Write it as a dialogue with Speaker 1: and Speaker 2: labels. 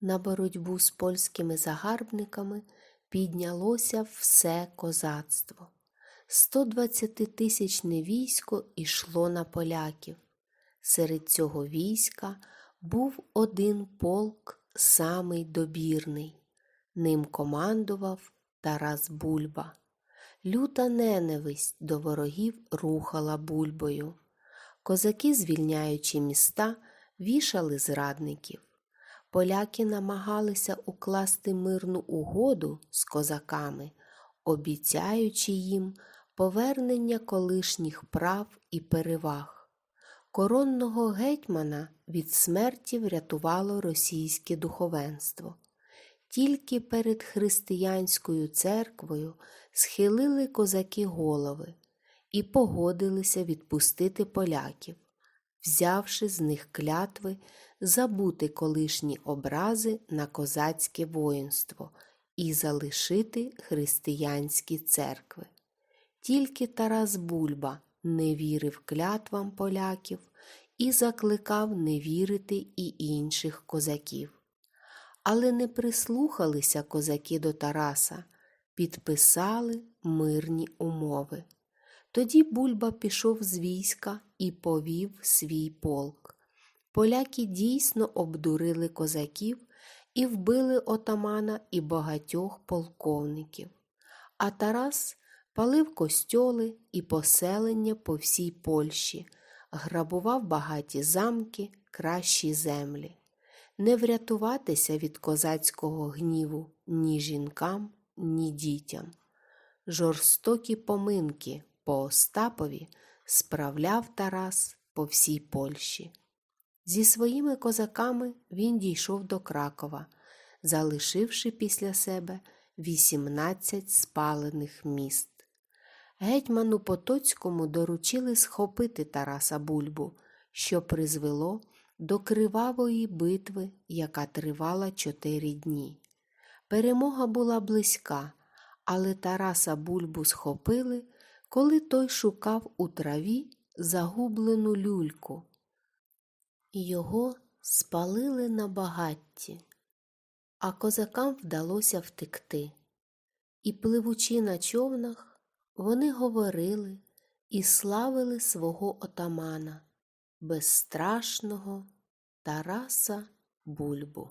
Speaker 1: На боротьбу з польськими загарбниками піднялося все козацтво. 120-тисячне військо йшло на поляків. Серед цього війська був один полк, самий добірний. Ним командував Тарас Бульба. Люта ненависть до ворогів рухала бульбою. Козаки, звільняючи міста, вішали зрадників. Поляки намагалися укласти мирну угоду з козаками, обіцяючи їм повернення колишніх прав і переваг. Коронного гетьмана від смерті врятувало російське духовенство. Тільки перед християнською церквою схилили козаки голови і погодилися відпустити поляків, взявши з них клятви забути колишні образи на козацьке воїнство і залишити християнські церкви. Тільки Тарас Бульба не вірив клятвам поляків і закликав не вірити і інших козаків. Але не прислухалися козаки до Тараса, підписали мирні умови. Тоді Бульба пішов з війська і повів свій полк. Поляки дійсно обдурили козаків і вбили отамана і багатьох полковників. А Тарас палив костьоли і поселення по всій Польщі, грабував багаті замки, кращі землі. Не врятуватися від козацького гніву ні жінкам, ні дітям. Жорстокі поминки по Остапові справляв Тарас по всій Польщі. Зі своїми козаками він дійшов до Кракова, залишивши після себе 18 спалених міст. Гетьману Потоцькому доручили схопити Тараса Бульбу, що призвело до кривавої битви, яка тривала чотири дні. Перемога була близька, але Тараса Бульбу схопили, коли той шукав у траві загублену люльку. Його спалили на багатті, а козакам вдалося втекти. І, пливучи на човнах, вони говорили і славили свого отамана, безстрашного Тараса Бульбу.